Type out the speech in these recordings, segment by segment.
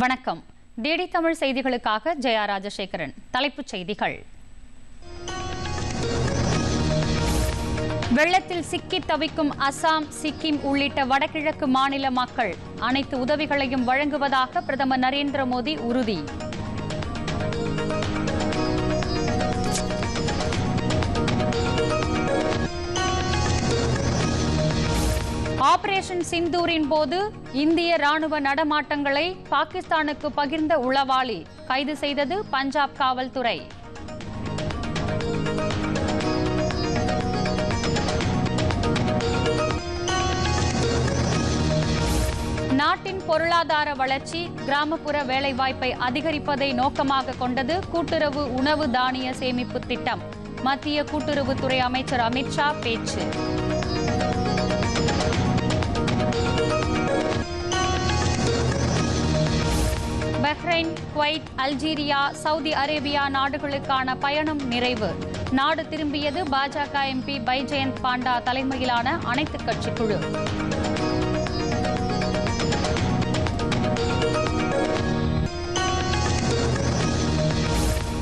வணக்கம். டிடி தமிழ் செய்திகளுக்காக ஜெயா ராஜசேகரன். தலைப்புச் செய்திகள். வெள்ளத்தில் சிக்கி தவிக்கும் அசாம் சிக்கிம் உள்ளிட்ட வடகிழக்கு மாநில மக்கள் அனைத்து உதவிகளையும் வழங்குவதாக பிரதமர் நரேந்திர மோடி உறுதி. ஆபரேஷன் சிந்தூரின் போது இந்திய ராணுவ நடமாட்டங்களை பாகிஸ்தானுக்கு பகிர்ந்த உளவாளி கைது செய்தது பஞ்சாப் காவல்துறை. நாட்டின் பொருளாதார வளர்ச்சி கிராமப்புற வேலைவாய்ப்பை அதிகரிப்பதை நோக்கமாக கொண்டது கூட்டுறவு உணவு தானிய சேமிப்பு திட்டம். மத்திய கூட்டுறவுத்துறை அமைச்சர் அமித்ஷா பேச்சு. Bahrain Kuwait Algeria Saudi Arabia நாடுகளுக்கான பயணம் நிறைவு. நாடு திரும்பியது பாஜக எம்பி பைஜெயந்த் பாண்டா தலைமையிலான அனைத்துக் கட்சி குழு.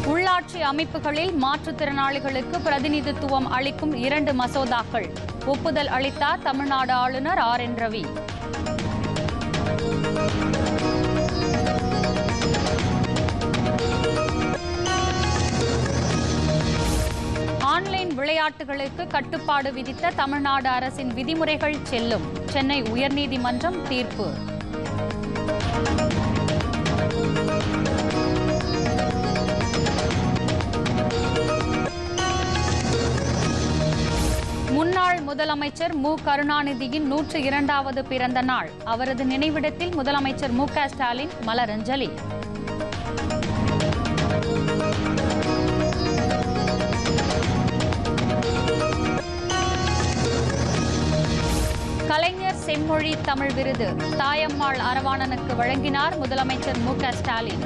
உள்ளாட்சி அமைப்புகளில் மாற்றுத்திறனாளிகளுக்கு பிரதிநிதித்துவம் அளிக்கும் இரண்டு மசோதாக்கள். ஒப்புதல் அளித்தார் தமிழ்நாடு ஆளுநர் ஆர் என் ரவி. விளையாட்டுகளுக்கு கட்டுப்பாடு விதித்த தமிழ்நாடு அரசின் விதிமுறைகள் செல்லும். சென்னை உயர்நீதிமன்றம் தீர்ப்பு. முன்னாள் முதலமைச்சர் மு. கருணாநிதியின் நூற்று இரண்டாவது பிறந்த நாள். அவரது நினைவிடத்தில் முதலமைச்சர் மு. க. ஸ்டாலின் மலரஞ்சலி. செம்மொழி தமிழ் விருது தாயம்மாள் அரவாணனுக்கு வழங்கினார் முதலமைச்சர் மு க ஸ்டாலின்.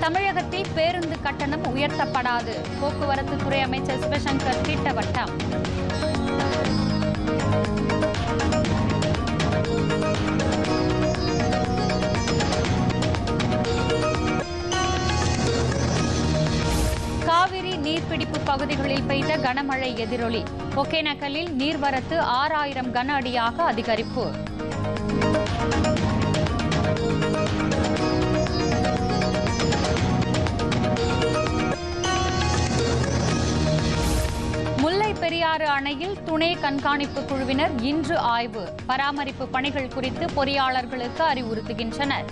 தமிழகத்தில் பேருந்து கட்டணம் உயர்த்தப்படாது. போக்குவரத்து துறை அமைச்சர் சிவசங்கர் திட்டவட்டம். பகுதிகளில் பெய்த கனமழை எதிரொலி. ஒகேனக்கலில் நீர்வரத்து ஆறாயிரம் கன அடியாக அதிகரிப்பு. முல்லை பெரியாறு அணையில் துணை கண்காணிப்பு குழுவினர் இன்று ஆய்வு. பராமரிப்பு பணிகள் குறித்து பொறியாளர்களுக்கு அறிவுறுத்துகின்றனர்.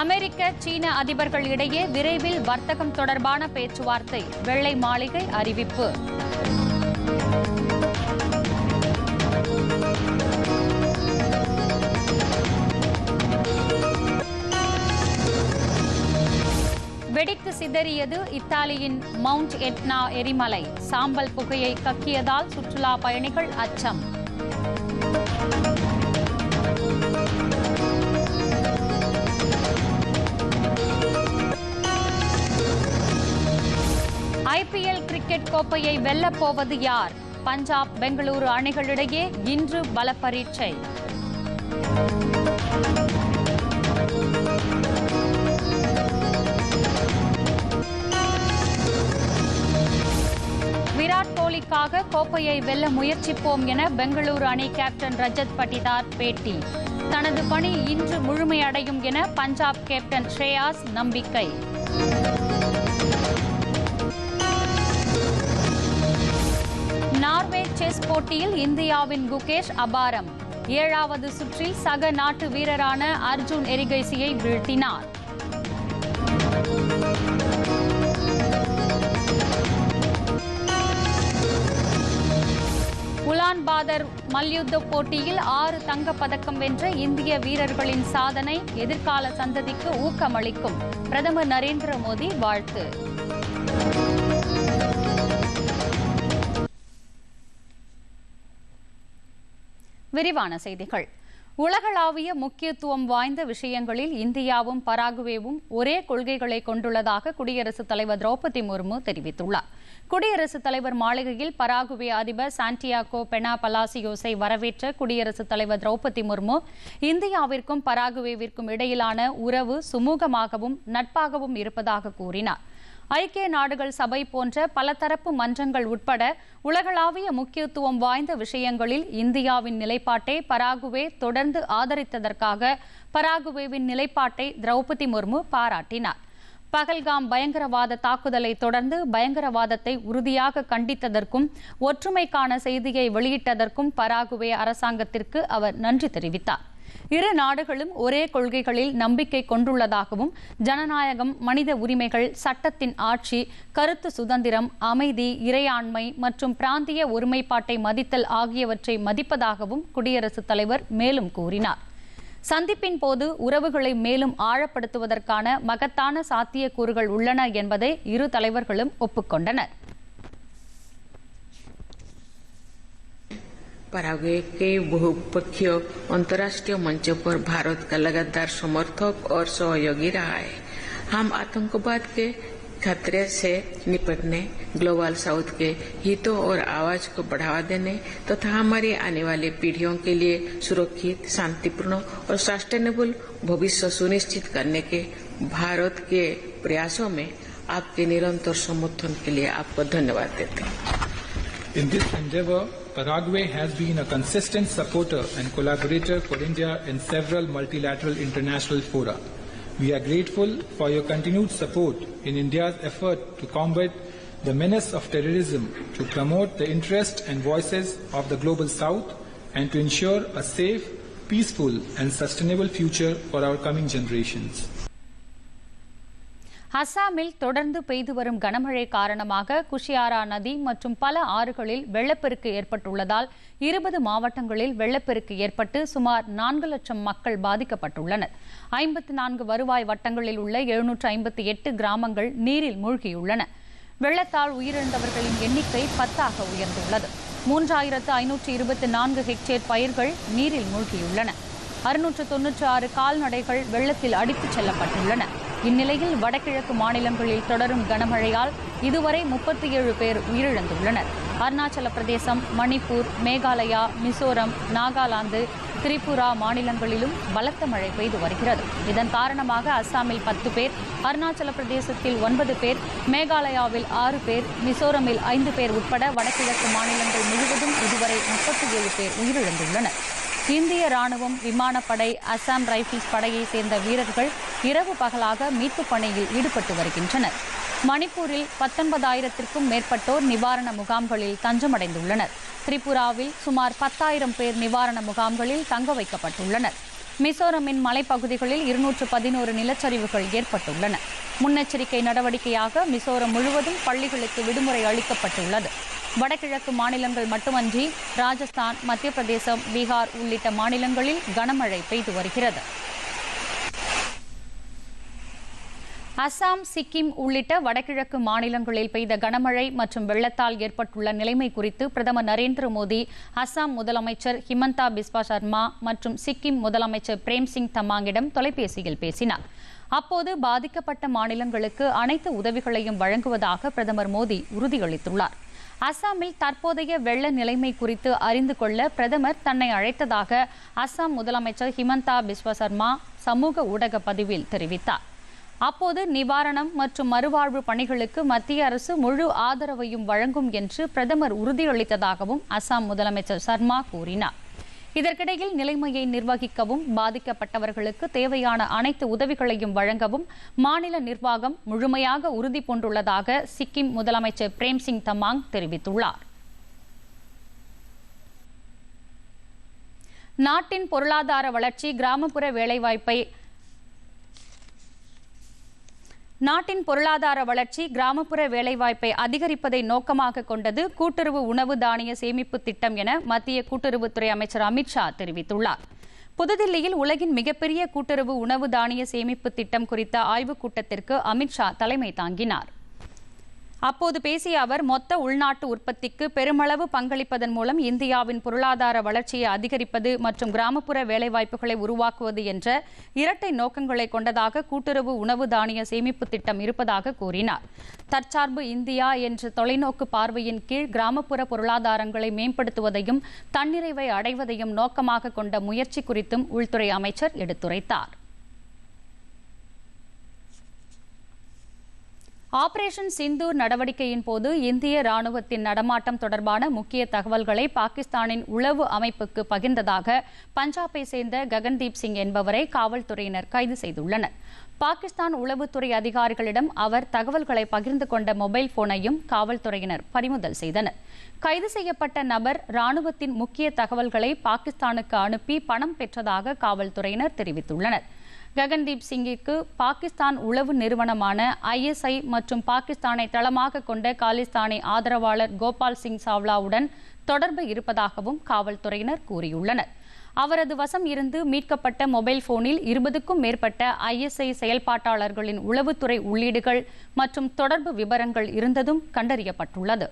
அமெரிக்க சீன அதிபர்கள் இடையே விரைவில் வர்த்தகம் தொடர்பான பேச்சுவார்த்தை. வெள்ளை மாளிகை அறிவிப்பு. வெடித்து சிதறியது இத்தாலியின் மவுண்ட் எட்னா எரிமலை. சாம்பல் புகையை கக்கியதால் சுற்றுலா பயணிகள் அச்சம். ஐபிஎல் கிரிக்கெட் கோப்பையை வெல்லப் போவது யார்? பஞ்சாப் பெங்களூரு அணிகளிடையே இன்று பல பரீட்சை விராட் கோலிக்காக கோப்பையை வெல்ல முயற்சிப்போம் என பெங்களூரு அணி கேப்டன் ரஜத் பட்டிதார் பேட்டி. தனது பணி இன்று முழுமையடையும் என பஞ்சாப் கேப்டன் ஸ்ரேயாஸ் நம்பிக்கை. நார்வே செஸ் போட்டியில் இந்தியாவின் குகேஷ் அபாரம். ஏழாவது சுற்றில் சக நாட்டு வீரரான அர்ஜுன் எரிகைசியை வீழ்த்தினார். உலான் பாதர் மல்யுத்த போட்டியில் ஆறு தங்கப் பதக்கம் வென்ற இந்திய வீரர்களின் சாதனை எதிர்கால சந்ததிக்கு ஊக்கமளிக்கும். பிரதமர் நரேந்திர மோடி வாழ்த்து. விரிவான செய்திகள். உலகளாவிய முக்கியத்துவம் வாய்ந்த விஷயங்களில் இந்தியாவும் பராகுவேவும் ஒரே கொள்கைகளை கொண்டுள்ளதாக குடியரசுத் தலைவர் திரௌபதி முர்மு தெரிவித்துள்ளார். குடியரசுத் தலைவர் மாளிகையில் பராகுவே அதிபர் சாண்டியாகோ பெனா பலாசியோஸை வரவேற்ற குடியரசுத் தலைவர் திரௌபதி முர்மு இந்தியாவிற்கும் பராகுவேவிற்கும் இடையிலான உறவு சுமூகமாகவும் நட்பாகவும் இருப்பதாக கூறினார். ஐக்கிய நாடுகள் சபை போன்ற பலதரப்பு மன்றங்கள் உட்பட உலகளாவிய முக்கியத்துவம் வாய்ந்த விஷயங்களில் இந்தியாவின் நிலைப்பாட்டை பராகுவே தொடர்ந்து ஆதரித்ததற்காக பராகுவேவின் நிலைப்பாட்டை திரௌபதி முர்மு பாராட்டினார். பகல்காம் பயங்கரவாத தாக்குதலை தொடர்ந்து பயங்கரவாதத்தை உறுதியாக கண்டித்ததற்கும் ஒற்றுமைக்கான செய்தியை வெளியிட்டதற்கும் பராகுவே அரசாங்கத்திற்கு அவர் நன்றி தெரிவித்தார். இரு நாடுகளும் ஒரே கொள்கைகளில் நம்பிக்கை கொண்டுள்ளதாகவும் ஜனநாயகம் மனித உரிமைகள் சட்டத்தின் ஆட்சி கருத்து சுதந்திரம் அமைதி இறையாண்மை மற்றும் பிராந்திய ஒருமைப்பாட்டை மதித்தல் ஆகியவற்றை மதிப்பதாகவும் குடியரசுத் தலைவர் மேலும் கூறினார். சந்திப்பின் போது உறவுகளை மேலும் ஆழப்படுத்துவதற்கான மகத்தான சாத்தியக்கூறுகள் உள்ளன என்பதை இரு தலைவர்களும் ஒப்புக்கொண்டனர். पराग्वे के बहुपक्षीय अंतर्राष्ट्रीय मंचों पर भारत का लगातार समर्थक और सहयोगी रहा है। हम आतंकवाद के खतरे से निपटने, ग्लोबल साउथ के हितों और आवाज़ को बढ़ावा देने तथा तो हमारी आने वाली पीढ़ियों के लिए सुरक्षित, शांतिपूर्ण और सस्टेनेबल भविष्य सुनिश्चित करने के भारत के प्रयासों में आपके निरंतर समर्थन के लिए आपको धन्यवाद देते हैं। Paraguay has been a consistent supporter and collaborator for India in several multilateral international fora. We are grateful for your continued support in India's effort to combat the menace of terrorism, to promote the interests and voices of the global south, and to ensure a safe, peaceful, and sustainable future for our coming generations. அசாமில் தொடர்ந்து பெய்து வரும் கனமழை காரணமாக குஷியாரா நதி மற்றும் பல ஆறுகளில் வெள்ளப்பெருக்கு ஏற்பட்டுள்ளதால் இருபது மாவட்டங்களில் வெள்ளப்பெருக்கு ஏற்பட்டு சுமார் நான்கு லட்சம் மக்கள் பாதிக்கப்பட்டுள்ளனர். ஐம்பத்தி நான்கு வருவாய் வட்டங்களில் உள்ள எழுநூற்று ஐம்பத்தி எட்டு கிராமங்கள் நீரில் மூழ்கியுள்ளன. வெள்ளத்தால் உயிரிழந்தவர்களின் எண்ணிக்கை பத்தாக உயர்ந்துள்ளது. மூன்றாயிரத்து ஐநூற்று இருபத்தி நான்கு ஹெக்டேர் பயிர்கள் நீரில் மூழ்கியுள்ளன. அறுநூற்று தொன்னூற்று ஆறு கால்நடைகள் வெள்ளத்தில் அடித்துச் செல்லப்பட்டுள்ளன. இந்நிலையில் வடகிழக்கு மாநிலங்களில் தொடரும் கனமழையால் இதுவரை முப்பத்தி ஏழு பேர் உயிரிழந்துள்ளனர். அருணாச்சல பிரதேசம் மணிப்பூர் மேகாலயா மிசோரம் நாகாலாந்து திரிபுரா மாநிலங்களிலும் பலத்த மழை பெய்து வருகிறது. இதன் காரணமாக அஸ்ஸாமில் பத்து பேர் அருணாச்சல பிரதேசத்தில் ஒன்பது பேர் மேகாலயாவில் ஆறு பேர் மிசோரமில் ஐந்து பேர் உட்பட வடகிழக்கு மாநிலங்கள் முழுவதும் இதுவரை முப்பத்தி ஏழு பேர் உயிரிழந்துள்ளனர். இந்திய ராணுவம் விமானப்படை அசாம் ரைபிள்ஸ் படையை சேர்ந்த வீரர்கள் இரவு பகலாக மீட்புப் பணியில் ஈடுபட்டு வருகின்றனர். மணிப்பூரில் பத்தொன்பதாயிரத்திற்கும் மேற்பட்டோர் நிவாரண முகாம்களில் தஞ்சமடைந்துள்ளனர். திரிபுராவில் சுமார் பத்தாயிரம் பேர் நிவாரண முகாம்களில் தங்க வைக்கப்பட்டுள்ளனர். மிசோரமின் மலைப்பகுதிகளில் இருநூற்று பதினோரு நிலச்சரிவுகள் ஏற்பட்டுள்ளன. முன்னெச்சரிக்கை நடவடிக்கையாக மிசோரம் முழுவதும் பள்ளிகளுக்கு விடுமுறை அளிக்கப்பட்டுள்ளது. வடகிழக்கு மாநிலங்கள் மட்டுமன்றி ராஜஸ்தான் மத்திய பிரதேசம் பீகார் உள்ளிட்ட மாநிலங்களில் கனமழை பெய்து வருகிறது. அசாம் சிக்கிம் உள்ளிட்ட வடகிழக்கு மாநிலங்களில் பெய்த கனமழை மற்றும் வெள்ளத்தால் ஏற்பட்டுள்ள நிலைமை குறித்து பிரதமர் நரேந்திர மோடி அசாம் முதலமைச்சர் ஹிமந்தா பிஸ்வா சர்மா மற்றும் சிக்கிம் முதலமைச்சர் பிரேம்சிங் தமாங்கிடம் தொலைபேசியில் பேசினார். அப்போது பாதிக்கப்பட்ட மாநிலங்களுக்கு அனைத்து உதவிகளையும் வழங்குவதாக பிரதமர் மோடி உறுதியளித்துள்ளார். அசாமில் தற்போதைய வெள்ள நிலைமை குறித்து அறிந்து கொள்ள பிரதமர் தன்னை அழைத்ததாக அசாம் முதலமைச்சர் ஹிமந்தா பிஸ்வா சர்மா சமூக ஊடக பதிவில் தெரிவித்தார். அப்போது நிவாரணம் மற்றும் மறுவாழ்வு பணிகளுக்கு மத்திய அரசு முழு ஆதரவையும் வழங்கும் என்று பிரதமர் உறுதியளித்ததாகவும் அசாம் முதலமைச்சர் சர்மா கூறினார். இதற்கிடையில் நிலைமையை நிர்வகிக்கவும் பாதிக்கப்பட்டவர்களுக்கு தேவையான அனைத்து உதவிகளையும் வழங்கவும் மாநில நிர்வாகம் முழுமையாக உறுதி பூண்டுள்ளதாக சிக்கிம் முதலமைச்சர் பிரேம்சிங் தமாங் தெரிவித்துள்ளார். நாட்டின் பொருளாதார வளர்ச்சி கிராமப்புற வேலைவாய்ப்பை நாட்டின் பொருளாதார வளர்ச்சி கிராமப்புற வேலைவாய்ப்பை அதிகரிப்பதை நோக்கமாக கொண்டது கூட்டுறவு உணவு தானிய சேமிப்பு திட்டம் என மத்திய கூட்டுறவுத்துறை அமைச்சர் அமித்ஷா தெரிவித்துள்ளார். புதுதில்லியில் உலகின் மிகப்பெரிய கூட்டுறவு உணவு தானிய சேமிப்பு திட்டம் குறித்த ஆய்வுக் கூட்டத்திற்கு அமித்ஷா தலைமை தாங்கினார். அப்போது பேசிய அவர் மொத்த உள்நாட்டு உற்பத்திக்கு பெருமளவு பங்களிப்பதன் மூலம் இந்தியாவின் பொருளாதார வளர்ச்சியை அதிகரிப்பது மற்றும் கிராமப்புற வேலைவாய்ப்புகளை உருவாக்குவது என்ற இரட்டை நோக்கங்களை கொண்டதாக கூட்டுறவு உணவு தானிய சேமிப்பு திட்டம் இருப்பதாக கூறினார். தற்சார்பு இந்தியா என்ற தொலைநோக்கு பார்வையின் கீழ் கிராமப்புற பொருளாதாரங்களை மேம்படுத்துவதையும் தன்னிறைவை அடைவதையும் நோக்கமாக கொண்ட முயற்சி குறித்தும் உள்துறை அமைச்சர் எடுத்துரைத்தார். ஆபரேஷன் சிந்தூர் நடவடிக்கையின் போது இந்திய ராணுவத்தின் நடமாட்டம் தொடர்பான முக்கிய தகவல்களை பாகிஸ்தானின் உளவு அமைப்புக்கு பகிர்ந்ததாக பஞ்சாபை சேர்ந்த ககன்தீப் சிங் என்பவரை காவல்துறையினர் கைது செய்துள்ளனர். பாகிஸ்தான் உளவுத்துறை அதிகாரிகளிடம் அவர் தகவல்களை பகிர்ந்து கொண்ட மொபைல் போனையும் காவல்துறையினர் பறிமுதல் செய்தனர். கைது செய்யப்பட்ட நபர் ராணுவத்தின் முக்கிய தகவல்களை பாகிஸ்தானுக்கு அனுப்பி பணம் பெற்றதாக காவல்துறையினர் தெரிவித்துள்ளனர். ககன்தீப் சிங்கிற்கு பாகிஸ்தான் உளவு நிறுவனமான ஐஎஸ்ஐ மற்றும் பாகிஸ்தானை தளமாக கொண்ட காலிஸ்தானி ஆதரவாளர் கோபால் சிங் சாவ்லாவுடன் தொடர்பு இருப்பதாகவும் காவல்துறையினர் கூறியுள்ளனர். அவரது வசம் இருந்து மீட்கப்பட்ட மொபைல் போனில் இருபதுக்கும் மேற்பட்ட ஐஎஸ்ஐ செயல்பாட்டாளர்களின் உளவுத்துறை உள்ளீடுகள் மற்றும் தொடர்பு விவரங்கள் இருந்ததும் கண்டறியப்பட்டுள்ளது.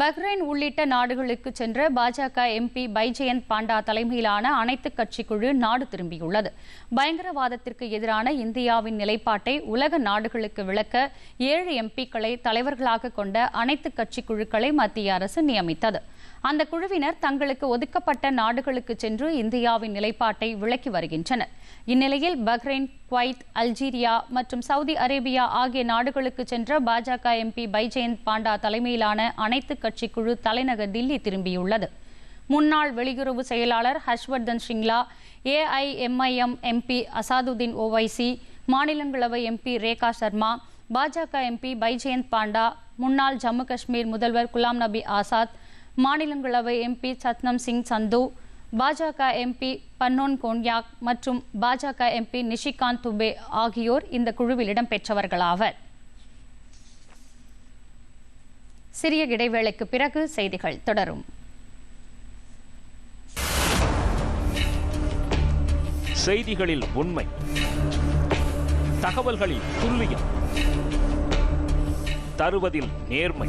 பஹ்ரைன் உள்ளிட்ட நாடுகளுக்கு சென்ற பாஜக எம்பி பைஜெயந்த் பாண்டா தலைமையிலான அனைத்து கட்சி குழு நாடு திரும்பியுள்ளது. பயங்கரவாதத்திற்கு எதிரான இந்தியாவின் நிலைப்பாட்டை உலக நாடுகளுக்கு விளக்க ஏழு எம்பிக்களை தலைவர்களாக கொண்ட அனைத்து கட்சி குழுக்களை மத்திய அரசு நியமித்தது. அந்த குழுவினர் தங்களுக்கு ஒதுக்கப்பட்ட நாடுகளுக்கு சென்று இந்தியாவின் நிலைப்பாட்டை விளக்கி வருகின்றனர். இந்நிலையில் பஹ்ரைன் குவைத் அல்ஜீரியா மற்றும் சவுதி அரேபியா ஆகிய நாடுகளுக்கு சென்ற பாஜக எம்பி பைஜெயந்த் பாண்டா தலைமையிலான அனைத்து கட்சி குழு தலைநகர் தில்லி திரும்பியுள்ளது. முன்னாள் வெளியுறவு செயலாளர் Harsh Vardhan Shringla A I M I M M P Asaduddin Owaisi மாநிலங்களவை எம்பி ரேகா சர்மா பாஜக எம்பி பைஜெயந்த் பாண்டா முன்னாள் ஜம்மு காஷ்மீர் முதல்வர் குலாம் நபி ஆசாத் மாநிலங்களவை எம்பி சத்னம் சிங் சந்து பாஜக எம்பி பன்னோன் கோன்யாக் மற்றும் பாஜக எம்பி நிஷிகாந்த் துபே ஆகியோர் இந்த குழுவில் இடம்பெற்றவர்களாவர். சிறிய இடைவேளைக்கு பிறகு செய்திகள் தொடரும். செய்திகளில் உண்மை. தகவல்களில் துல்லியம். தருவதில் நேர்மை.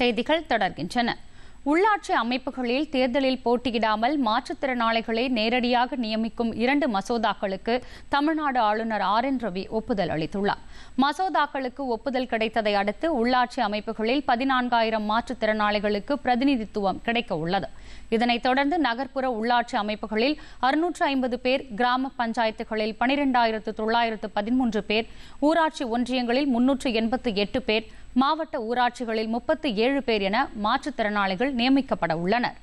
செய்திகள் தொடர்கின்றன. உள்ளாட்சி அமைப்புகளில் தேர்தலில் போட்டியிடாமல் மாற்றுத்திறனாளிகளை நேரடியாக நியமிக்கும் இரண்டு மசோதாக்களுக்கு தமிழ்நாடு ஆளுநர் ஆர் என் ரவி ஒப்புதல் அளித்துள்ளார். மசோதாக்களுக்கு ஒப்புதல் கிடைத்ததை அடுத்து உள்ளாட்சி அமைப்புகளில் பதினான்காயிரம் மாற்றுத்திறனாளிகளுக்கு பிரதிநிதித்துவம் கிடைக்க உள்ளது. இதனைத் தொடர்ந்து நகர்ப்புற உள்ளாட்சி அமைப்புகளில் அறுநூற்று ஐம்பது பேர் கிராம பஞ்சாயத்துகளில் பனிரெண்டாயிரத்து தொள்ளாயிரத்து பதிமூன்று பேர் ஊராட்சி ஒன்றியங்களில் முன்னூற்று எண்பத்து எட்டு பேர் மாவட்ட ஊராட்சிகளில் முப்பத்து ஏழு பேர் என மாற்றுத்திறனாளிகள் நியமிக்கப்பட உள்ளனர்.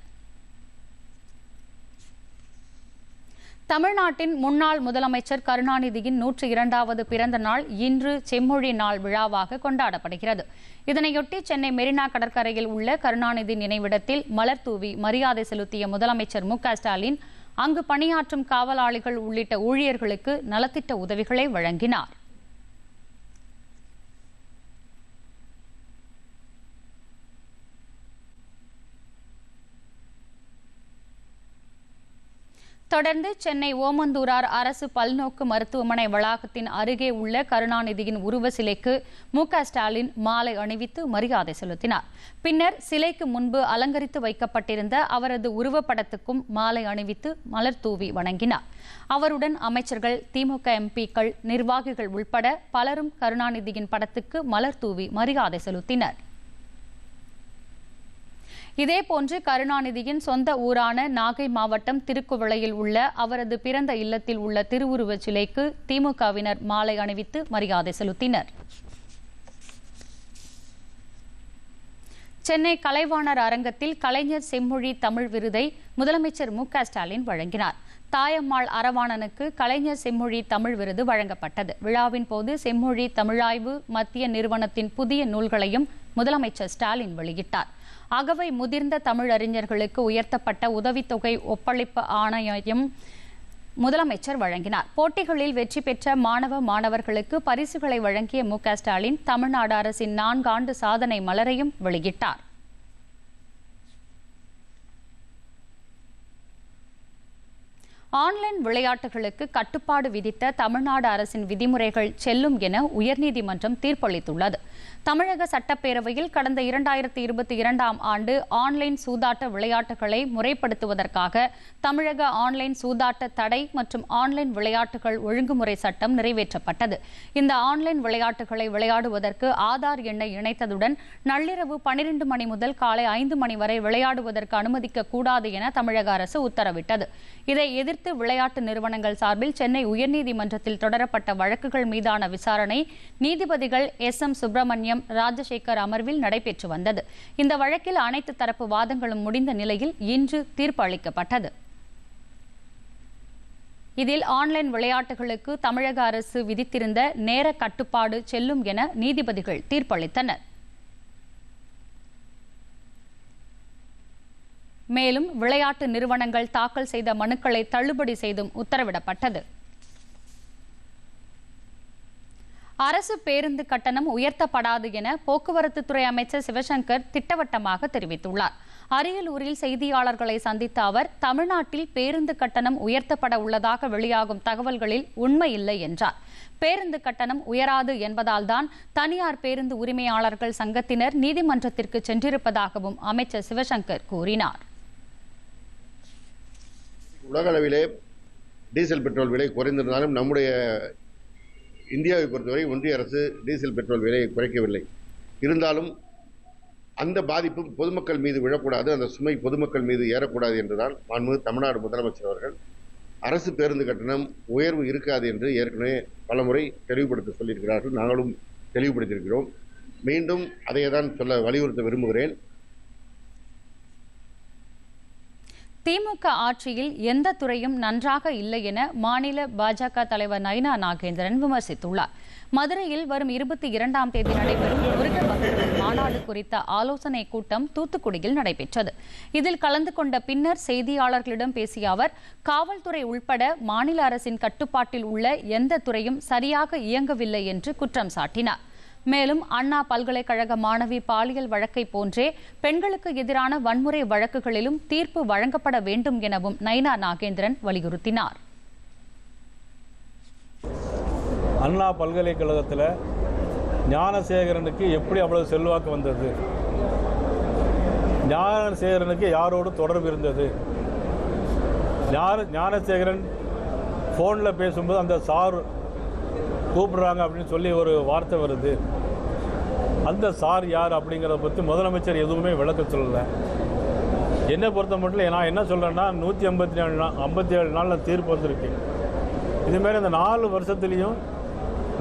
தமிழ்நாட்டின் முன்னாள் முதலமைச்சர் கருணாநிதியின் நூற்று இரண்டாவது பிறந்த நாள் இன்று செம்மொழி நாள் விழாவாக கொண்டாடப்படுகிறது. இதனையொட்டி சென்னை மெரினா கடற்கரையில் உள்ள கருணாநிதி நினைவிடத்தில் மலர் தூவி மரியாதை செலுத்திய முதலமைச்சர் மு ஸ்டாலின் அங்கு பணியாற்றும் காவலாளிகள் உள்ளிட்ட ஊழியர்களுக்கு நலத்திட்ட உதவிகளை வழங்கினார். தொடர்ந்து சென்னை ஓமந்தூரார் அரசு பல்நோக்கு மருத்துவமனை வளாகத்தின் அருகே உள்ள கருணாநிதியின் உருவ சிலைக்கு மு ஸ்டாலின் மாலை அணிவித்து மரியாதை செலுத்தினார். பின்னர் சிலைக்கு முன்பு அலங்கரித்து வைக்கப்பட்டிருந்த அவரது உருவப்படத்துக்கும் மாலை அணிவித்து மலர் தூவி வணங்கினார். அவருடன் அமைச்சர்கள் திமுக எம்பிக்கள் நிர்வாகிகள் உள்பட பலரும் கருணாநிதியின் படத்துக்கு மலர் தூவி மரியாதை செலுத்தினர். இதேபோன்று கருணாநிதியின் சொந்த ஊரான நாகை மாவட்டம் திருக்குவளையில் உள்ள அவரது பிறந்த இல்லத்தில் உள்ள திருவுருவச் சிலைக்கு திமுகவினர் மாலை அணிவித்து மரியாதை செலுத்தினர். சென்னை கலைவாணர் அரங்கத்தில் கலைஞர் செம்மொழி தமிழ் விருதை முதலமைச்சர் மு ஸ்டாலின் வழங்கினார். தாயம்மாள் அரவாணனுக்கு கலைஞர் செம்மொழி தமிழ் விருது வழங்கப்பட்டது. விழாவின் போது செம்மொழி தமிழாய்வு மத்திய நிறுவனத்தின் புதிய நூல்களையும் முதலமைச்சர் ஸ்டாலின் வெளியிட்டார். அகவை முதிர்ந்த தமிழறிஞர்களுக்கு உயர்த்தப்பட்ட உதவித்தொகை ஒப்பளிப்பு ஆணையம் முதலமைச்சர் வழங்கினார். போட்டிகளில் வெற்றி பெற்ற மாணவ மாணவர்களுக்கு பரிசுகளை வழங்கிய மு. ஸ்டாலின் தமிழ்நாடு அரசின் நான்காண்டு சாதனை மலரையும் வெளியிட்டார். ஆன்லைன் விளையாட்டுகளுக்கு கட்டுப்பாடு விதித்த தமிழ்நாடு அரசின் விதிமுறைகள் செல்லும் என உயர்நீதிமன்றம் தீர்ப்பளித்துள்ளது. தமிழக சட்டப்பேரவையில் கடந்த இரண்டாயிரத்தி இருபத்தி இரண்டாம் ஆண்டு ஆன்லைன் சூதாட்ட விளையாட்டுகளை முறைப்படுத்துவதற்காக தமிழக ஆன்லைன் சூதாட்ட தடை மற்றும் ஆன்லைன் விளையாட்டுகள் ஒழுங்குமுறை சட்டம் நிறைவேற்றப்பட்டது. இந்த ஆன்லைன் விளையாட்டுகளை விளையாடுவதற்கு ஆதார் எண்ணை இணைத்ததுடன் நள்ளிரவு பனிரெண்டு மணி முதல் காலை ஐந்து மணி வரை விளையாடுவதற்கு அனுமதிக்க கூடாது என தமிழக அரசு உத்தரவிட்டது. இதை எதிர்த்து விளையாட்டு நிறுவனங்கள் சார்பில் சென்னை உயர்நீதிமன்றத்தில் தொடரப்பட்ட வழக்குகள் மீதான விசாரணை நீதிபதிகள் எஸ் எம் சுப்பிரமணியம் ராஜசேகர் அமர்வில் நடைபெற்று வந்தது. இந்த வழக்கில் அனைத்து தரப்பு வாதங்களும் முடிந்த நிலையில் இன்று தீர்ப்பு அளிக்கப்பட்டது. இதில் ஆன்லைன் விளையாட்டுகளுக்கு தமிழக அரசு விதித்திருந்த நேர கட்டுப்பாடு செல்லும் என நீதிபதிகள் தீர்ப்பளித்தனர். மேலும் விளையாட்டு நிறுவனங்கள் தாக்கல் செய்த மனுக்களை தள்ளுபடி செய்தும் உத்தரவிடப்பட்டது. அரசு பேருந்து கட்டணம் உயர்த்தப்படாது என போக்குவரத்து துறை அமைச்சர் சிவசங்கர் திட்டவட்டமாக தெரிவித்துள்ளார். அரியலூரில் செய்தியாளர்களை சந்தித்த அவர் தமிழ்நாட்டில் பேருந்து கட்டணம் உயர்த்தப்பட உள்ளதாக வெளியாகும் தகவல்களில் உண்மையில்லை என்றார். பேருந்து கட்டணம் உயராது என்பதால்தான் தனியார் பேருந்து உரிமையாளர்கள் சங்கத்தினர் நீதிமன்றத்திற்கு சென்றிருப்பதாகவும் அமைச்சர் சிவசங்கர் கூறினார். உலகளவிலே டீசல் பெட்ரோல் விலை குறைந்திருந்தாலும் நம்முடைய இந்தியாவை பொறுத்தவரை ஒன்றிய அரசு டீசல் பெட்ரோல் விலையை குறைக்கவில்லை. இருந்தாலும் அந்த பாதிப்பு பொதுமக்கள் மீது விழக்கூடாது அந்த சுமை பொதுமக்கள் மீது ஏறக்கூடாது என்றுதான் மாண்புமிகு தமிழ்நாடு முதலமைச்சர் அவர்கள் அரசு பேருந்து கட்டணம் உயர்வு இருக்காது என்று ஏற்கனவே பலமுறை தெளிவுபடுத்த சொல்லியிருக்கிறார்கள். நாங்களும் தெளிவுபடுத்தியிருக்கிறோம். மீண்டும் அதையே தான் சொல்ல வலியுறுத்த விரும்புகிறேன். திமுக ஆட்சியில் எந்த துறையும் நன்றாக இல்லை என மாநில பாஜக தலைவர் நயினா நாகேந்திரன் விமர்சித்துள்ளார். மதுரையில் வரும் இருபத்தி இரண்டாம் தேதி நடைபெறும் முருகன் பக்தர்கள் மாநாடு குறித்த ஆலோசனை கூட்டம் தூத்துக்குடியில் நடைபெற்றது. இதில் கலந்து கொண்ட பின்னர் செய்தியாளர்களிடம் பேசிய அவர் காவல்துறை உள்பட மாநில அரசின் கட்டுப்பாட்டில் உள்ள எந்த துறையும் சரியாக இயங்கவில்லை என்று குற்றம் சாட்டினார். மேலும் அண்ணா பல்கலைக்கழக மாணவி பாலியல் வழக்கை போன்றே பெண்களுக்கு எதிரான வன்முறை வழக்குகளிலும் தீர்ப்பு வழங்கப்பட வேண்டும் எனவும் நைனா நாகேந்திரன் வலியுறுத்தினார். அண்ணா பல்கலைக்கழகத்தில் ஞானசேகரனுக்கு எப்படி அவ்வளவு செல்வாக்கு வந்தது? ஞானசேகரனுக்கு யாரோடு தொடர்பு இருந்தது? ஞான ஞானசேகரன் ஃபோனில் பேசும்போது அந்த சார் கூப்பிடுறாங்க அப்படின்னு சொல்லி ஒரு வார்த்தை வருது. அந்த சார் யார் அப்படிங்கிறத பற்றி முதலமைச்சர் எதுவுமே விளக்க சொல்லலை. என்னை பொறுத்த மட்டும் நான் என்ன சொல்கிறேன்னா நூற்றி ஐம்பத்தி ஏழு நாள் ஐம்பத்தி ஏழு நாளில் தீர்ப்பு வந்திருக்கு. இதுமாரி இந்த நாலு வருஷத்துலேயும்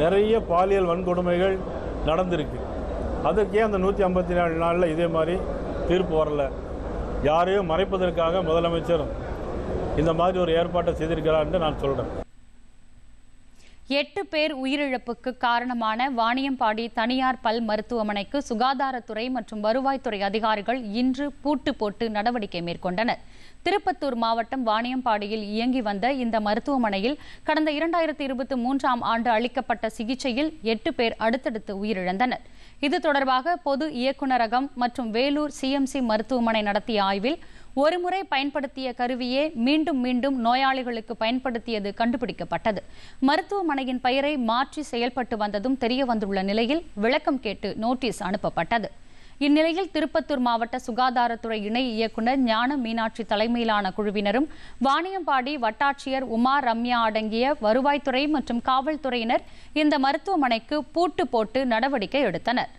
நிறைய பாலியல் வன்கொடுமைகள் நடந்திருக்கு. அதுக்கே அந்த நூற்றி ஐம்பத்தி நாலு நாளில் இதே மாதிரி தீர்ப்பு வரல. யாரையும் மறைப்பதற்காக முதலமைச்சர் இந்த மாதிரி ஒரு ஏற்பாட்டை செய்திருக்கிறான்ட்டு நான் சொல்கிறேன் எட்டு பேர் உயிரிழப்புக்கு காரணமான வாணியம்பாடி தனியார் பல் மருத்துவமனைக்கு சுகாதாரத்துறை மற்றும் வருவாய்த்துறை அதிகாரிகள் இன்று பூட்டு போட்டு நடவடிக்கை மேற்கொண்டனர். திருப்பத்தூர் மாவட்டம் வாணியம்பாடியில் இயங்கி வந்த இந்த மருத்துவமனையில் கடந்த இரண்டாயிரத்தி இருபத்தி மூன்றாம் ஆண்டு அளிக்கப்பட்ட சிகிச்சையில் எட்டு பேர் அடுத்தடுத்து உயிரிழந்தனர். இது தொடர்பாக பொது இயக்குநரகம் மற்றும் வேலூர் சிஎம்சி மருத்துவமனை நடத்திய ஆய்வில் ஒருமுறை பயன்படுத்திய கருவியே மீண்டும் மீண்டும் நோயாளிகளுக்கு பயன்படுத்தியது கண்டுபிடிக்கப்பட்டது. மருத்துவமனையின் பெயரை மாற்றி செயல்பட்டு வந்ததும் தெரிய வந்துள்ள நிலையில் விளக்கம் கேட்டு நோட்டீஸ் அனுப்பப்பட்டது. இந்நிலையில் திருப்பத்தூர் மாவட்ட சுகாதாரத்துறை இணை இயக்குநர் ஞான மீனாட்சி தலைமையிலான குழுவினரும் வாணியம்பாடி வட்டாட்சியர் உமா ரம்யா அடங்கிய வருவாய்த்துறை மற்றும் காவல்துறையினர் இந்த மருத்துவமனைக்கு பூட்டு போட்டு நடவடிக்கை எடுத்தனர்.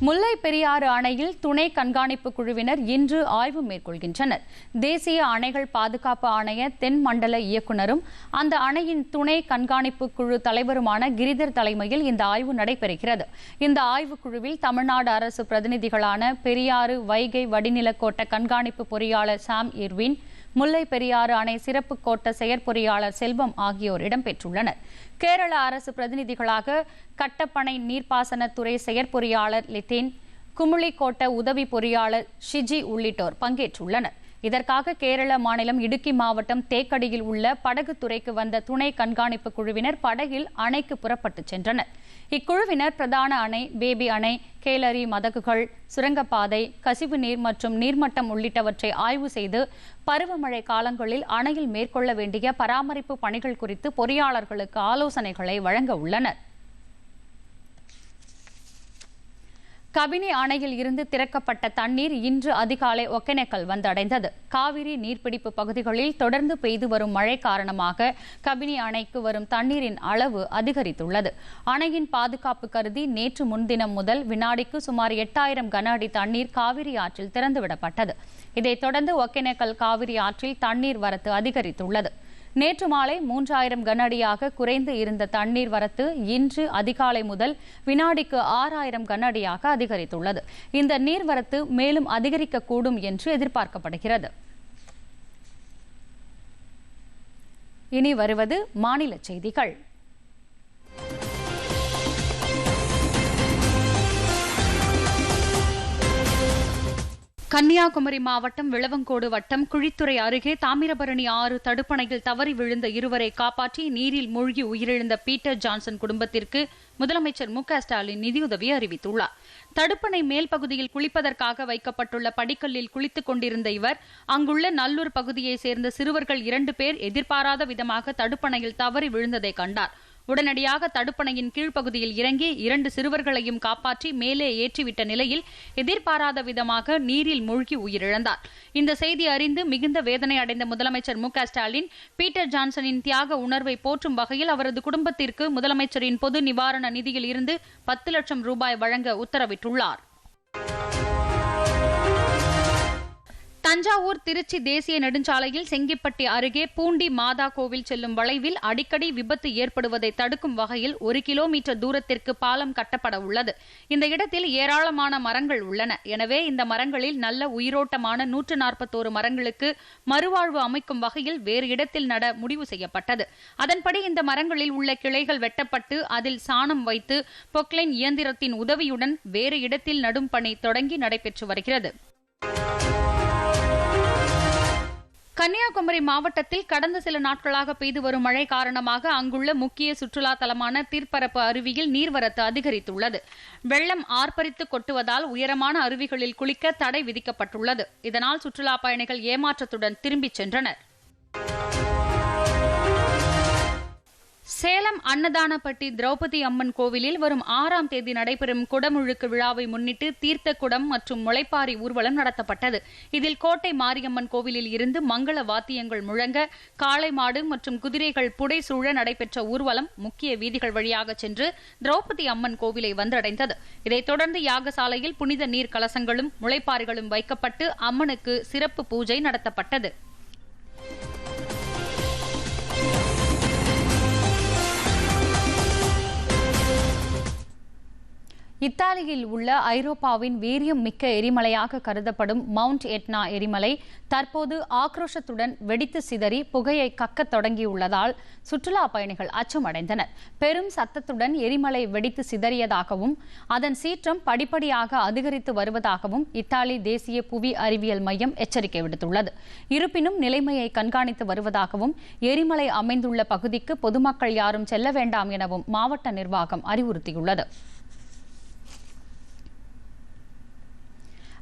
முல்லை பெரியாறு அணையில் துணை கண்காணிப்பு குழுவினர் இன்று ஆய்வு மேற்கொள்கின்றனர். தேசிய அணைகள் பாதுகாப்பு ஆணைய தென் மண்டல இயக்குநரும் அந்த அணையின் துணை கண்காணிப்பு குழு தலைவருமான கிரிதர் தலைமையில் இந்த ஆய்வு நடைபெறுகிறது. இந்த ஆய்வுக் குழுவில் தமிழ்நாடு அரசு பிரதிநிதிகளான பெரியாறு வைகை வடிநிலக்கோட்ட கண்காணிப்பு பொறியாளர் சாம் இர்வின் முல்லை பெரியாறு அணை சிறப்பு கோட்ட செயற்பொறியாளர் செல்வம் ஆகியோர் இடம்பெற்றுள்ளனர். கேரள அரசு பிரதிநிதிகளாக கட்டப்பனை நீர்ப்பாசனத்துறை செயற்பொறியாளர் லிட்டின் குமுளி கோட்ட உதவி பொறியாளர் ஷிஜி உள்ளிட்டோர் பங்கேற்றுள்ளனர். இதற்காக கேரள மாநிலம் இடுக்கி மாவட்டம் தேக்கடியில் உள்ள படகு துறைக்கு வந்த துணை கண்காணிப்பு குழுவினர் படகில் அணைக்கு புறப்பட்டுச் சென்றனர். இக்குழுவினர் பிரதான அணை பேபி அணை கேலரி மதகுகள் சுரங்கப்பாதை கசிவு நீர் மற்றும் நீர்மட்டம் உள்ளிட்டவற்றை ஆய்வு செய்து பருவமழை காலங்களில் அணையில் மேற்கொள்ள வேண்டிய பராமரிப்பு பணிகள் குறித்து பொறியாளர்களுக்கு ஆலோசனைகளை வழங்க உள்ளனர். கபினி அணையில் இருந்து திறக்கப்பட்ட தண்ணீர் இன்று அதிகாலை ஒகேனக்கல் வந்தடைந்தது. காவிரி நீர்பிடிப்பு பகுதிகளில் தொடர்ந்து பெய்து வரும் மழை காரணமாக கபினி அணைக்கு வரும் தண்ணீரின் அளவு அதிகரித்துள்ளது. அணையின் பாதுகாப்பு கருதி நேற்று முன்தினம் முதல் வினாடிக்கு சுமார் எட்டாயிரம் கன அடி தண்ணீர் காவிரி ஆற்றில் திறந்துவிடப்பட்டது. இதைத் தொடர்ந்து ஒகேனக்கல் காவிரி ஆற்றில் தண்ணீர் வரத்து அதிகரித்துள்ளது. நேற்று மாலை மூன்றாயிரம் கனஅடியாக குறைந்து இருந்த தண்ணீர் வரத்து இன்று அதிகாலை முதல் வினாடிக்கு ஆறாயிரம் கனஅடியாக அதிகரித்துள்ளது. இந்த நீர்வரத்து மேலும் அதிகரிக்கக்கூடும் என்று எதிர்பார்க்கப்படுகிறது. இனி வருவது மாநில செய்திகள். கன்னியாகுமரி மாவட்டம் விளவங்கோடு வட்டம் குழித்துறை அருகே தாமிரபரணி ஆறு தடுப்பணையில் தவறி விழுந்த இருவரை காப்பாற்றி நீரில் மூழ்கி உயிரிழந்த பீட்டர் ஜான்சன் குடும்பத்திற்கு முதலமைச்சர் மு ஸ்டாலின் நிதியுதவி அறிவித்துள்ளார். தடுப்பணை மேல் பகுதியில் குளிப்பதற்காக வைக்கப்பட்டுள்ள படிக்கல்லில் குளித்துக் கொண்டிருந்த இவர் அங்குள்ள நல்லூர் பகுதியைச் சேர்ந்த சிறுவர்கள் இரண்டு பேர் எதிர்பாராத விதமாக தடுப்பணையில் தவறி விழுந்ததை கண்டார். உடனடியாக தடுப்பணையின் கீழ்ப்பகுதியில் இறங்கி இரண்டு சிறுவர்களையும் காப்பாற்றி மேலே ஏற்றிவிட்ட நிலையில் எதிர்பாராத விதமாக நீரில் மூழ்கி உயிரிழந்தார். இந்த செய்தி அறிந்து மிகுந்த வேதனை அடைந்த முதலமைச்சர் மு க ஸ்டாலின் பீட்டர் ஜான்சனின் தியாக உணர்வை போற்றும் வகையில் அவரது குடும்பத்திற்கு முதலமைச்சரின் பொது நிவாரண நிதியில் இருந்து பத்து லட்சம் ரூபாய் வழங்க உத்தரவிட்டுள்ளார். தஞ்சாவூர் திருச்சி தேசிய நெடுஞ்சாலையில் செங்கிப்பட்டி அருகே பூண்டி மாதா கோவில் செல்லும் வளைவில் அடிக்கடி விபத்து ஏற்படுவதை தடுக்கும் வகையில் ஒரு கிலோமீட்டர் தூரத்திற்கு பாலம் கட்டப்பட உள்ளது. இந்த இடத்தில் ஏராளமான மரங்கள் உள்ளன. எனவே இந்த மரங்களில் நல்ல உயிரோட்டமான நூற்று நாற்பத்தோரு மரங்களுக்கு மறுவாழ்வு அமைக்கும் வகையில் வேறு இடத்தில் நட முடிவு செய்யப்பட்டது. அதன்படி இந்த மரங்களில் உள்ள கிளைகள் வெட்டப்பட்டு அதில் சாணம் வைத்து பொக்லைன் இயந்திரத்தின் உதவியுடன் வேறு இடத்தில் நடும் பணி தொடங்கி நடைபெற்று வருகிறது. கன்னியாகுமரி மாவட்டத்தில் கடந்த சில நாட்களாக பெய்து வரும் மழை காரணமாக அங்குள்ள முக்கிய சுற்றுலா தலமான தீர்ப்பரப்பு அருவியில் நீர்வரத்து அதிகரித்துள்ளது. வெள்ளம் ஆர்ப்பரித்து கொட்டுவதால் உயரமான அருவிகளில் குளிக்க தடை விதிக்கப்பட்டுள்ளது. இதனால் சுற்றுலா பயணிகள் ஏமாற்றத்துடன் திரும்பிச் சென்றனர். சேலம் அன்னதானப்பட்டி திரௌபதி அம்மன் கோவிலில் வரும் ஆறாம் தேதி நடைபெறும் குடமுழுக்கு விழாவை முன்னிட்டு தீர்த்த குடம் மற்றும் முளைப்பாரி ஊர்வலம் நடத்தப்பட்டது. இதில் கோட்டை மாரியம்மன் கோவிலில் இருந்து மங்கள வாத்தியங்கள் முழங்க காளை மாடு மற்றும் குதிரைகள் புடை சூழ நடைபெற்ற ஊர்வலம் முக்கிய வீதிகள் வழியாக சென்று திரௌபதி அம்மன் கோவிலை வந்தடைந்தது. இதைத் தொடர்ந்து யாகசாலையில் புனித நீர் கலசங்களும் முளைப்பாரிகளும் வைக்கப்பட்டு அம்மனுக்கு சிறப்பு பூஜை நடத்தப்பட்டது. இத்தாலியில் உள்ள ஐரோப்பாவின் வீரியம் மிக்க எரிமலையாக கருதப்படும் மவுண்ட் எட்னா எரிமலை தற்போது ஆக்ரோஷத்துடன் வெடித்து சிதறி புகையை கக்கத் தொடங்கியுள்ளதால் சுற்றுலா பயணிகள் அச்சமடைந்தனர். பெரும் சத்தத்துடன் எரிமலை வெடித்து சிதறியதாகவும் அதன் சீற்றம் படிப்படியாக அதிகரித்து வருவதாகவும் இத்தாலி தேசிய புவி அறிவியல் மையம் எச்சரிக்கை விடுத்துள்ளது. இருப்பினும் நிலைமையை கண்காணித்து வருவதாகவும் எரிமலை அமைந்துள்ள பகுதிக்கு பொதுமக்கள் யாரும் செல்ல வேண்டாம் எனவும் மாவட்ட நிர்வாகம் அறிவுறுத்தியுள்ளது.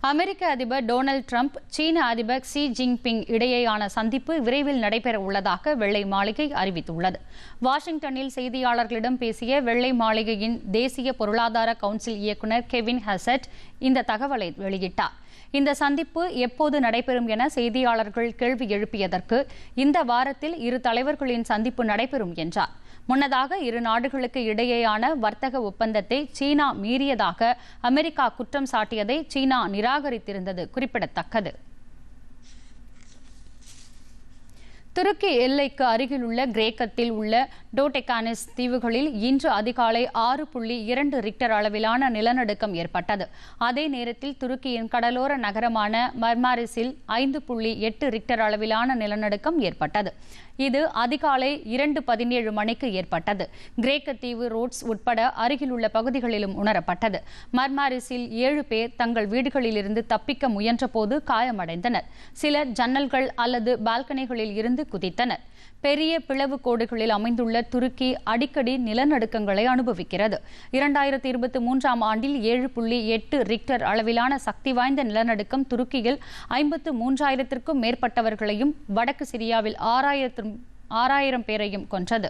அமெரிக்க அதிபர் டொனால்டு ட்ரம்ப் சீன அதிபர் ஷி ஜின்பிங் இடையேயான சந்திப்பு விரைவில் நடைபெற உள்ளதாக வெள்ளை மாளிகை அறிவித்துள்ளது. வாஷிங்டனில் செய்தியாளர்களிடம் பேசிய வெள்ளை மாளிகையின் தேசிய பொருளாதார கவுன்சில் இயக்குநர் கெவின் ஹசட் இந்த தகவலை வெளியிட்டார். இந்த சந்திப்பு எப்போது நடைபெறும் என செய்தியாளர்கள் கேள்வி எழுப்பியதற்கு இந்த வாரத்தில் இரு தலைவர்களின் சந்திப்பு நடைபெறும் என்றார். முன்னதாக இரு நாடுகளுக்கு இடையேயான வர்த்தக ஒப்பந்தத்தை சீனா மீறியதாக அமெரிக்கா குற்றம் சாட்டியதை சீனா நிராகரித்திருந்தது குறிப்பிடத்தக்கது. துருக்கி எல்லைக்கு அருகிலுள்ள கிரேக்கத்தில் உள்ள டோடெக்கானிஸ் தீவுகளில் இன்று அதிகாலை ஆறு புள்ளி இரண்டு ரிக்டர் அளவிலான நிலநடுக்கம் ஏற்பட்டது. அதே நேரத்தில் துருக்கியின் கடலோர நகரமான மர்மாரிஸில் ஐந்து புள்ளி எட்டு ரிக்டர் அளவிலான நிலநடுக்கம் ஏற்பட்டது. இது அதிகாலை இரண்டு பதினேழு மணிக்கு ஏற்பட்டது. கிரேக்க தீவு ரோட்ஸ் உட்பட அருகிலுள்ள பகுதிகளிலும் உணரப்பட்டது. மர்மாரிஸில் ஏழு பேர் தங்கள் வீடுகளிலிருந்து தப்பிக்க முயன்றபோது காயமடைந்தனர். சிலர் ஜன்னல்கள் அல்லது பால்கனிகளில் இருந்து குதித்தனர். பெரிய பிளவு கோடுகளில் அமைந்துள்ள துருக்கி அடிக்கடி நிலநடுக்கங்களை அனுபவிக்கிறது. இரண்டாயிரத்தி இருபத்தி மூன்றாம் ஆண்டில் ஏழு புள்ளி எட்டு ரிக்டர் அளவிலான சக்தி வாய்ந்த நிலநடுக்கம் துருக்கியில் ஐம்பத்து மூன்றாயிரத்திற்கும் மேற்பட்டவர்களையும் வடக்கு சிரியாவில் ஆறாயிரத்து ஆறாயிரம் பேரையும் கொன்றது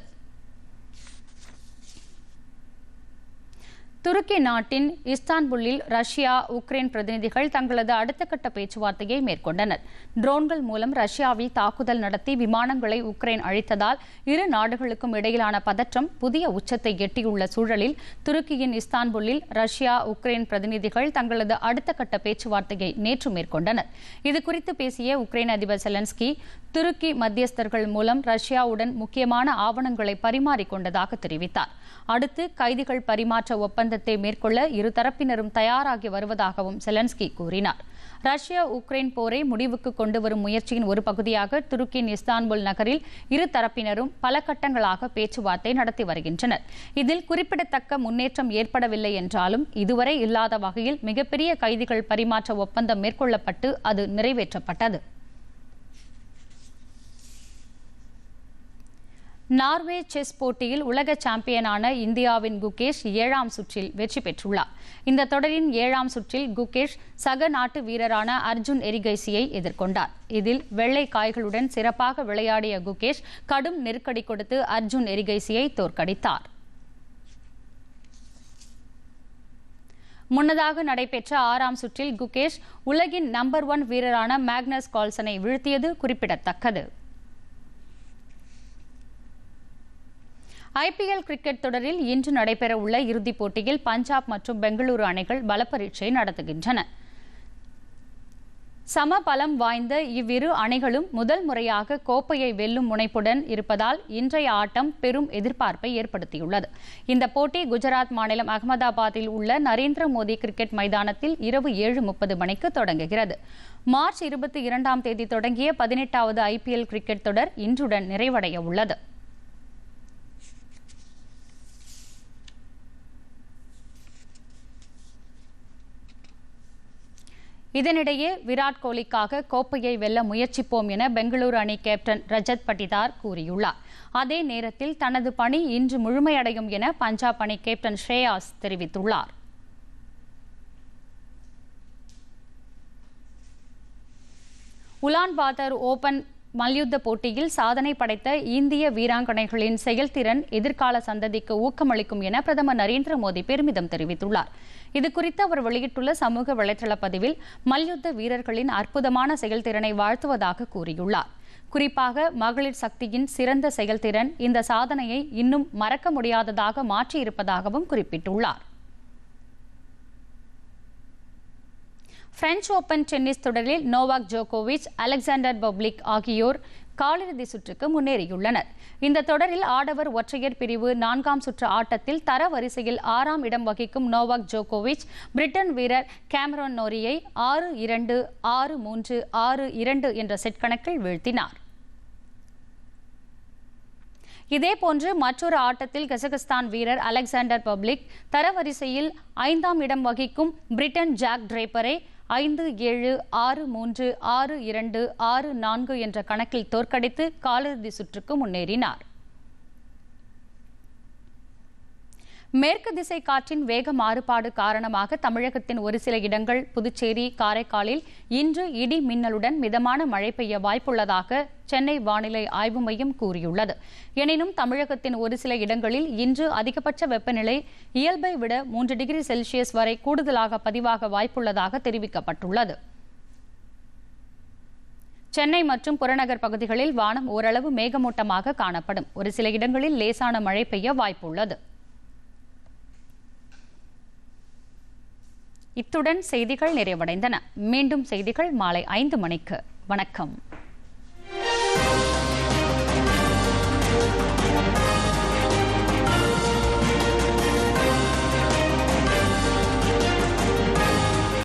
துருக்கி நாட்டின் இஸ்தான்புல்லில் ரஷ்யா உக்ரைன் பிரதிநிதிகள் தங்களது அடுத்த கட்ட பேச்சுவார்த்தையை மேற்கொண்டனர். ட்ரோன்கள் மூலம் ரஷ்யாவில் தாக்குதல் நடத்தி விமானங்களை உக்ரைன் அழித்ததால் இரு நாடுகளுக்கும் இடையிலான பதற்றம் புதிய உச்சத்தை எட்டியுள்ள சூழலில் துருக்கியின் இஸ்தான்புல்லில் ரஷ்யா உக்ரைன் பிரதிநிதிகள் தங்களது அடுத்த கட்ட பேச்சுவார்த்தையை நேற்று மேற்கொண்டனர். இதுகுறித்து பேசிய உக்ரைன் அதிபர் செலன்ஸ்கி துருக்கி மத்தியஸ்தர்கள் மூலம் ரஷ்யாவுடன் முக்கியமான ஆவணங்களை பரிமாறிக்கொண்டதாக தெரிவித்தார். அடுத்து கைதிகள் பரிமாற்ற ஒப்பந்த ஒப்பந்தத்தை மேற்கொள்ள இருதரப்பினரும் தயாராகி வருவதாகவும் செலன்ஸ்கி கூறினார். ரஷ்யா உக்ரைன் போரை முடிவுக்கு கொண்டு வரும் முயற்சியின் ஒரு பகுதியாக துருக்கியின் இஸ்தான்புல் நகரில் இரு தரப்பினரும் பல கட்டங்களாக பேச்சுவார்த்தை நடத்தி வருகின்றனர். இதில் குறிப்பிடத்தக்க முன்னேற்றம் ஏற்படவில்லை என்றாலும் இதுவரை இல்லாத வகையில் மிகப்பெரிய கைதிகள் பரிமாற்ற ஒப்பந்தம் மேற்கொள்ளப்பட்டு அது நிறைவேற்றப்பட்டது. நார்வே செஸ் போட்டியில் உலக சாம்பியனான இந்தியாவின் குகேஷ் ஏழாம் சுற்றில் வெற்றி பெற்றுள்ளார். இந்த தொடரின் ஏழாம் சுற்றில் குகேஷ் சக நாட்டு வீரரான அர்ஜுன் எரிகைசியை எதிர்கொண்டார். இதில் வெள்ளை காய்களுடன் சிறப்பாக விளையாடிய குகேஷ் கடும் நெருக்கடி கொடுத்து அர்ஜுன் எரிகைசியை தோற்கடித்தார். முன்னதாக நடைபெற்ற ஆறாம் சுற்றில் குகேஷ் உலகின் நம்பர் ஒன் வீரரான மேக்னஸ் கால்சனை வீழ்த்தியது குறிப்பிடத்தக்கது. ஐபிஎல் கிரிக்கெட் தொடரில் இன்று நடைபெறவுள்ள இறுதிப் போட்டியில் பஞ்சாப் மற்றும் பெங்களூரு அணிகள் பலப்பரீட்சை நடத்துகின்றன. சம பலம் வாய்ந்த இவ்விரு அணிகளும் முதல் முறையாக கோப்பையை வெல்லும் முனைப்புடன் இருப்பதால் இன்றைய ஆட்டம் பெரும் எதிர்பார்ப்பை ஏற்படுத்தியுள்ளது. இந்த போட்டி குஜராத் மாநிலம் அகமதாபாத்தில் உள்ள நரேந்திர மோடி கிரிக்கெட் மைதானத்தில் இரவு ஏழு முப்பது மணிக்கு தொடங்குகிறது. மார்ச் இருபத்தி இரண்டாம் தேதி தொடங்கிய பதினெட்டாவது ஐபிஎல் கிரிக்கெட் தொடர் இன்றுடன் நிறைவடைய உள்ளது இதனிடையே விராட் கோலிக்காக கோப்பையை வெல்ல முயற்சிப்போம் என பெங்களூரு அணி கேப்டன் ரஜத் பட்டிதார் கூறியுள்ளார். அதே நேரத்தில் தனது பணி இன்று முழுமையடையும் என பஞ்சாப் அணி கேப்டன் ஸ்ரேயாஸ் தெரிவித்துள்ளார். உலான் பாதர் ஓபன் மல்யுத்த போட்டியில் சாதனை படைத்த இந்திய வீராங்கனைகளின் செயல்திறன் எதிர்கால சந்ததிக்கு ஊக்கமளிக்கும் என பிரதமர் நரேந்திர மோடி பெருமிதம் தெரிவித்துள்ளார். இதுகுறித்து அவர் வெளியிட்டுள்ள சமூக வலைதள பதிவில் மல்யுத்த வீரர்களின் அற்புதமான செயல்திறனை வாழ்த்துவதாக கூறியுள்ளார். குறிப்பாக மகளிர் சக்தியின் சிறந்த செயல்திறன் இந்த சாதனையை இன்னும் மறக்க முடியாததாக மாற்றியிருப்பதாகவும் குறிப்பிட்டுள்ளார். பிரெஞ்சு ஓபன் டென்னிஸ் தொடரில் நோவாக் ஜோகோவிச் அலெக்சாண்டர் பப்ளிக் ஆகியோர் காலிறுதி சுற்றுக்கு முன்னேறியுள்ளனர். இந்த தொடரில் ஆடவர் ஒற்றையர் பிரிவு நான்காம் சுற்று ஆட்டத்தில் தர வரிசையில் ஆறாம் இடம் வகிக்கும் நோவாக் ஜோகோவிச் பிரிட்டன் வீரர் கேமரோன் நோரியை ஆறு இரண்டு ஆறு மூன்று ஆறு இரண்டு என்ற செட் கணக்கில் வீழ்த்தினார். இதேபோன்று மற்றொரு ஆட்டத்தில் கசகஸ்தான் வீரர் அலெக்சாண்டர் பப்ளிக் தரவரிசையில் ஐந்தாம் இடம் வகிக்கும் பிரிட்டன் ஜாக் டிரேப்பரை ஐந்து ஏழு ஆறு மூன்று ஆறு இரண்டு ஆறு நான்கு என்ற கணக்கில் தோற்கடித்து காலிறுதி சுற்றுக்கு முன்னேறினார். மேற்கு திசை காற்றின் வேக மாறுபாடு காரணமாக தமிழகத்தின் ஒரு சில இடங்கள் புதுச்சேரி காரைக்காலில் இன்று இடி மின்னலுடன் மிதமான மழை பெய்ய வாய்ப்புள்ளதாக சென்னை வானிலை ஆய்வு மையம் கூறியுள்ளது. எனினும் தமிழகத்தின் ஒரு சில இடங்களில் இன்று அதிகபட்ச வெப்பநிலை இயல்பை விட மூன்று டிகிரி செல்சியஸ் வரை கூடுதலாக பதிவாக வாய்ப்புள்ளதாக தெரிவிக்கப்பட்டுள்ளது. சென்னை மற்றும் புறநகர் பகுதிகளில் வானம் ஓரளவு மேகமூட்டமாக காணப்படும். ஒரு சில இடங்களில் லேசான மழை பெய்ய வாய்ப்புள்ளது. இத்துடன் செய்திகள் நிறைவடைந்தன. மீண்டும் செய்திகள் மாலை ஐந்து மணிக்கு. வணக்கம்.